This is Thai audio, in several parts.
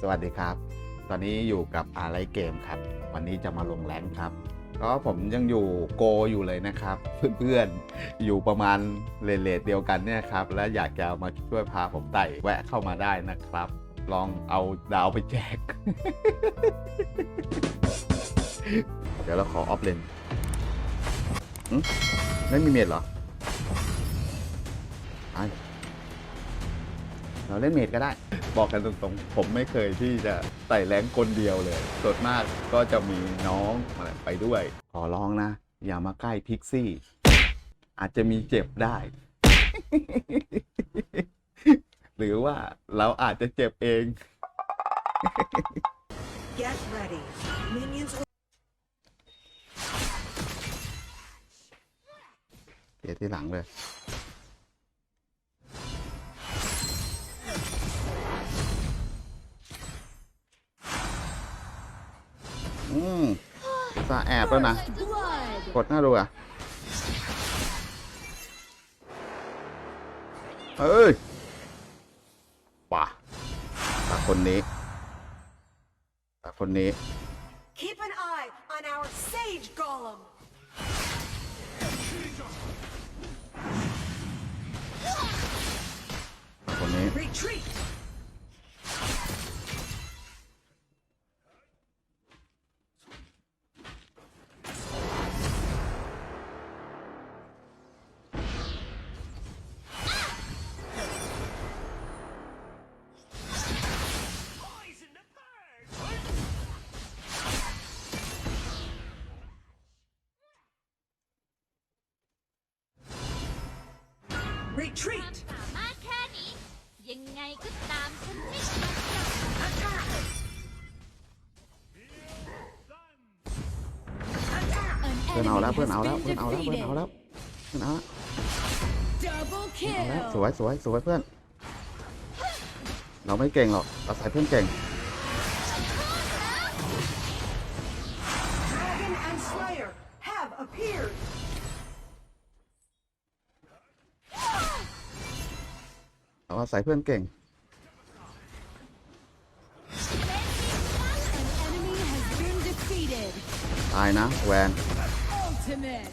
สวัสดีครับ ตอนนี้อยู่กับอะไรเกมครับ วันนี้จะมาลงแรงครับ ก็ผมยังอยู่โกอยู่เลยนะครับ เพื่อนๆ อยู่ประมาณเลนเลทเดียวกันเนี่ยครับ และอยากจะมาช่วยพาผมไต่แวะเข้ามาได้นะครับ ลองเอาดาวไปแจก เดี๋ยวเราขอออฟเลนไม่มีเมดเหรอไปเราเล่นเมดก็ได้ บอกกันตรงๆ ผมไม่เคยที่จะไต่แรงคนเดียวเลยส่วนมากก็จะมีน้องอะไรไปด้วย ขอร้องนะ อย่ามาใกล้พิกซี่ อาจจะมีเจ็บได้ หรือว่าเราอาจจะเจ็บเอง Get ready. Minions will เสียที่หลังเลย สาแอบแล้วนะ Blood. กดหน้าดูอะเฮ้ยป่ะตาคนนี้ตาคนนี้ keep an eye on our sage golem. ตาคนนี้ Retreat. Retreat. สามารถแค่นี้ ยังไงก็ตามฉันไม่ยอมหรอก Attack. เพื่อนเอาแล้วเพื่อนเอาแล้วเพื่อนเอาแล้วเพื่อนเอาแล้วเพื่อนเอาแล้ว Double เอาแล้ว kill สวยสวยสวยเพื่อน เราไม่เก่งหรอกเราใส่เพื่อนเก่ง Dragon and Slayer have appeared. เราใส่เพื่อนเก่ง An enemy has been defeated ตายนะแวน Ultimate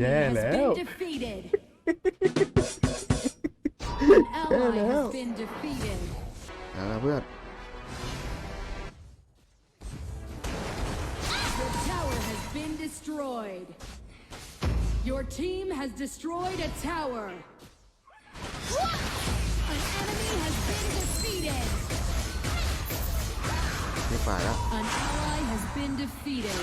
enemy Yeah, has now. been defeated. An ally now. has been defeated. เอาละเพื่อน Your tower has been destroyed. Your team has destroyed a tower. An enemy has been defeated. ที่ฝ่ายแล้ว An ally has been defeated.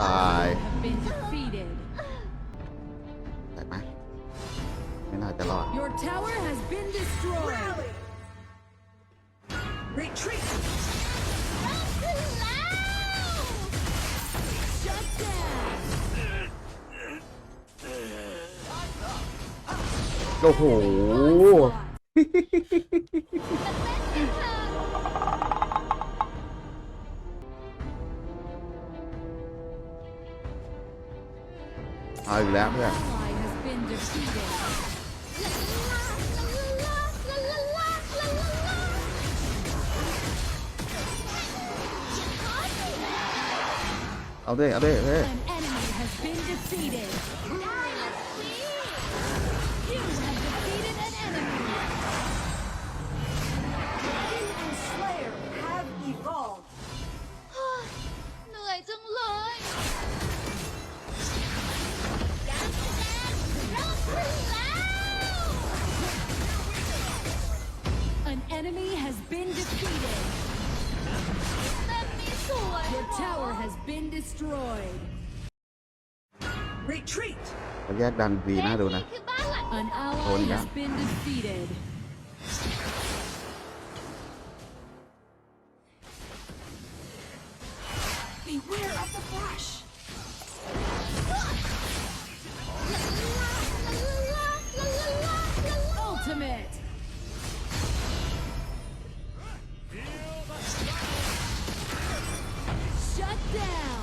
ตาย Have been defeated. แตกไหมไม่น่าจะรอด Your tower has been destroyed. Rally! Retreat! ขึ้นแล้ว Shut down. โอ้โห Onslaught. เอาอีกแล้วเพื่อนเอาด้เอาดิเฮ้ย destroyed. Retreat! เขาแยกดันดีน่าดูนะคือบ้านหลัง An ally Oh, yeah. has been defeated. Beware of the flash! Ultimate. Shut down.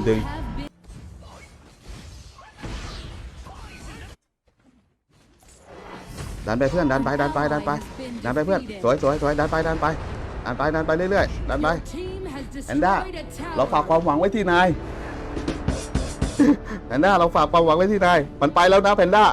มันดึงดันไปเพื่อนดันไปดันไปดันไปดันไปเพื่อนสวยสวยสวยดันไปดันไปดันไปดันไปเรื่อยๆดันไปแพนด้าเราฝากความหวังไว้ที่นายแพนด้าเราฝากความหวังไว้ที่นาย มันไปแล้วนะแพนด้า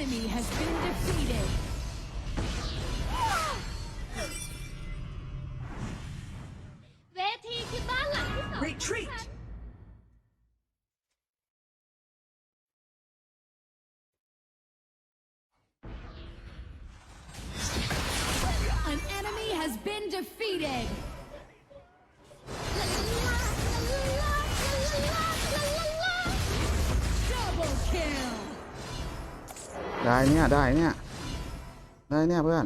enemy has been defeated. เวทีคือบ้านหลังที่สอง Retreat! been defeated. Double kill. ได้เนี่ยได้เนี่ยได้เนี่ยเพื่อน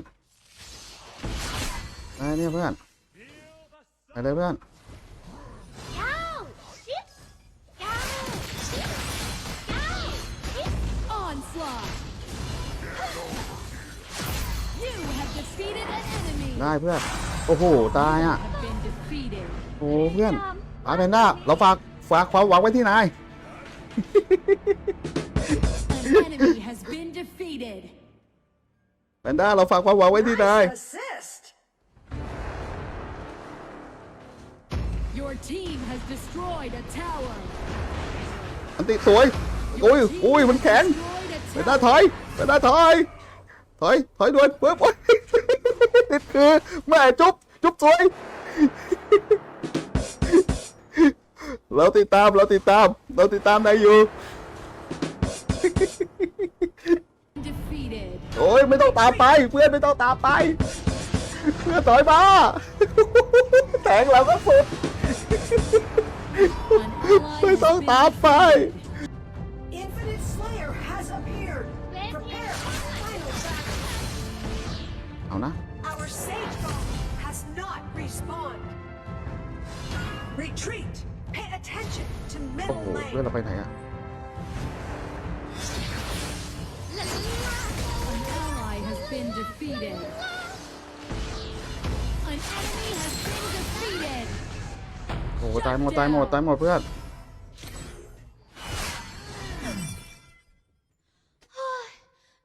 ได้เนี่ยเพื่อนไปเลยเพื่อนได้เพื่อน โอ้โห ตายอะ โอ้เพื่อนอาแพนด้า เราฝาก ฝากความหวังไว้ที่นาย enemy has been defeated. แพนด้าเราฝากความหวังไว้ที่นาย Nice assist. Your team has destroyed a tower. อันติสวย โอ้ย Your team โอ้ย มัน has แข็ง destroyed a แพนด้า tower. ถอยแพนด้าถอย ถอย ถอยด่วนเพิ่มโอ้ยติดคือแม่จุ๊บ จุ๊บสวย เราติดตาม เราติดตาม เราติดตามนายอยู่ Defeated. โอ้ยไม่ต้องตามไปเพื่อนไม่ต้องตามไป เพื่อนถอยมาแทงเราก็สุด An ally ไม่ has ต้อง been ตามไป defeated. Infinite Slayer has appeared. Where's Prepare your for final battle. เอานะ Our Sage Golem has not respawned. Retreat. Pay attention to โอ้ middle โหเพื่อน lane. เราไปไหนอะ An ally has been defeated. An enemy has been defeated. โอ้โหตายหมดตายหมดตายหมดเพื่อน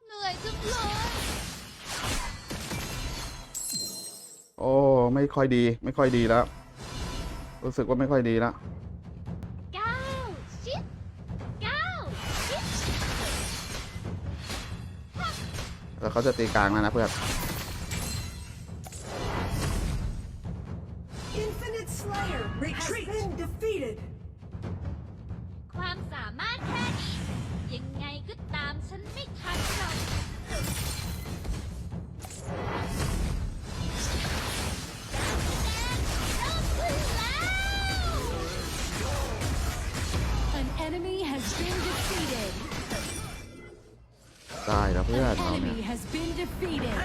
เหนื่อยจังเลย โอ้ ไม่ค่อยดี ไม่ค่อยดีแล้ว รู้สึกว่าไม่ค่อยดีแล้ว แล้วเขาจะตีกลางแล้วนะเพื่อน เพื่อน An เราเนี่ย enemy has been defeated.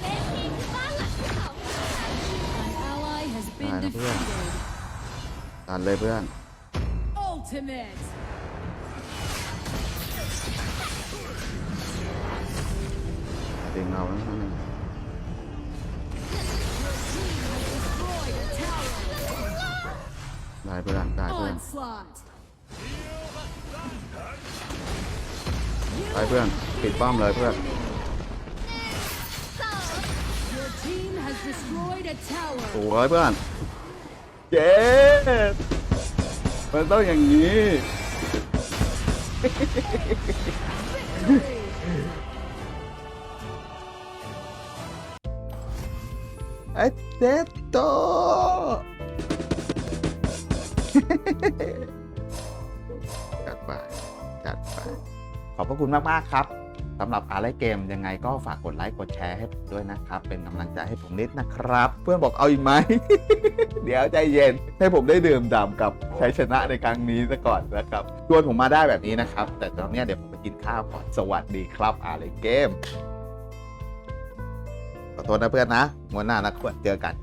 เป็นนี่คือบ้านหลังที่สองของฉัน An ally has been Aynen, buyurun. defeated. ตันเลยเพื่อน Ultimate. ติงเราแล้วนั่นเอง ได้เพื่อนได้เพื่อน Onslaught. ไปเพื่อนปิดป้อมเลยเพื่อน Your team has destroyed a tower. สวยเพื่อนเจ๊มันต้องอย่างนี้ไอ้เจ๊โต จัดไปจัดไปขอบพระคุณมากๆครับสำหรับอะไรเกมยังไงก็ฝากกดไลค์กดแชร์ให้ผมด้วยนะครับ เป็นกำลังใจให้ผมนิดนะครับ เพื่อนบอกเอาอีกไหม เดี๋ยวใจเย็น ให้ผมได้ดื่มด่ำกับชัยชนะในครั้งนี้ซะก่อนนะครับชวนผมมาได้แบบนี้นะครับ แต่ตอนนี้เดี๋ยวผมไปกินข้าวก่อนสวัสดีครับอะไรเกมขอโทษนะเพื่อนนะงวดหน้านะควรเจอกัน